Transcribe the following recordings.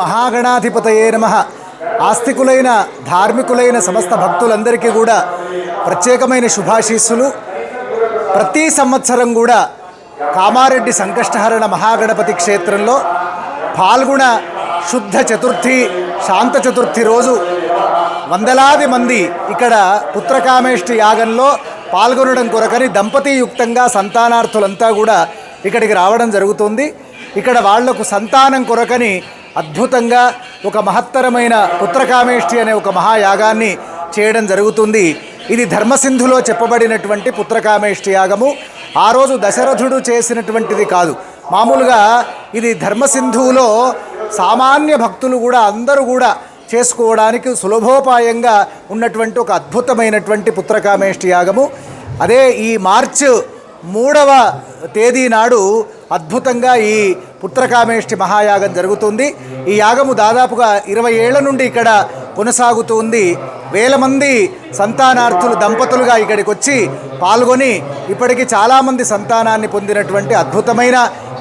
మహాగణాధిపతయే నమ. ఆస్తికులైన ధార్మికులైన సమస్త భక్తులందరికీ కూడా ప్రత్యేకమైన శుభాశీస్సులు. ప్రతి సంవత్సరం కూడా కామారెడ్డి సంకష్టహరణ మహాగణపతి క్షేత్రంలో పాల్గొన శుద్ధ చతుర్థి శాంత చతుర్థి రోజు వందలాది మంది ఇక్కడ పుత్రకామేష్టి యాగంలో పాల్గొనడం కొరకని దంపతీయుక్తంగా సంతానార్థులంతా కూడా ఇక్కడికి రావడం జరుగుతుంది. ఇక్కడ వాళ్ళకు సంతానం కొరకని అద్భుతంగా ఒక మహత్తరమైన పుత్రకామేష్టి అనే ఒక మహాయాగాన్ని చేయడం జరుగుతుంది. ఇది ధర్మసింధులో చెప్పబడినటువంటి పుత్రకామేష్టి యాగము. ఆ రోజు దశరథుడు చేసినటువంటిది కాదు. మామూలుగా ఇది ధర్మసింధువులో సామాన్య భక్తులు కూడా అందరూ కూడా చేసుకోవడానికి సులభోపాయంగా ఉన్నటువంటి ఒక అద్భుతమైనటువంటి పుత్రకామేష్టి యాగము. అదే ఈ మార్చ్ మూడవ తేదీ నాడు అద్భుతంగా ఈ పుత్రకామేష్టి మహాయాగం జరుగుతుంది. ఈ యాగము దాదాపుగా ఇరవై ఏళ్ళ నుండి ఇక్కడ కొనసాగుతుంది వేల మంది సంతానార్థులు దంపతులుగా ఇక్కడికి వచ్చి పాల్గొని ఇప్పటికీ చాలామంది సంతానాన్ని పొందినటువంటి అద్భుతమైన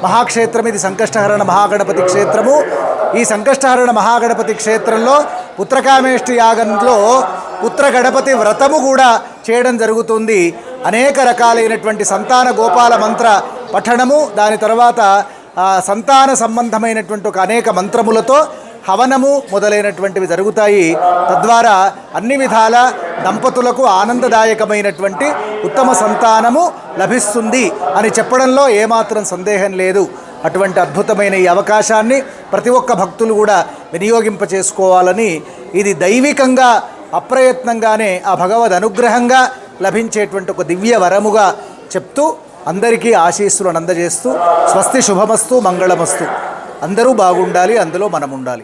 మహాక్షేత్రం ఇది. సంకష్టహరణ మహాగణపతి క్షేత్రము. ఈ సంకష్టహరణ మహాగణపతి క్షేత్రంలో పుత్రకామేష్టి యాగంలో పుత్ర గణపతి వ్రతము కూడా చేయడం జరుగుతుంది. అనేక రకాలైనటువంటి సంతాన గోపాల మంత్ర పఠనము దాని తర్వాత సంతాన సంబంధమైనటువంటి ఒక అనేక మంత్రములతో హవనము మొదలైనటువంటివి జరుగుతాయి. తద్వారా అన్ని విధాల దంపతులకు ఆనందదాయకమైనటువంటి ఉత్తమ సంతానము లభిస్తుంది అని చెప్పడంలో ఏమాత్రం సందేహం లేదు. అటువంటి అద్భుతమైన ఈ అవకాశాన్ని ప్రతి ఒక్క భక్తులు కూడా వినియోగింప చేసుకోవాలని ఇది దైవికంగా అప్రయత్నంగానే ఆ భగవద్ అనుగ్రహంగా లభించేటువంటి ఒక దివ్య వరముగా చెప్తూ అందరికీ ఆశీస్సులను అందజేస్తూ స్వస్తి శుభమస్తు మంగళమస్తు. అందరూ బాగుండాలి అందులో మనం ఉండాలి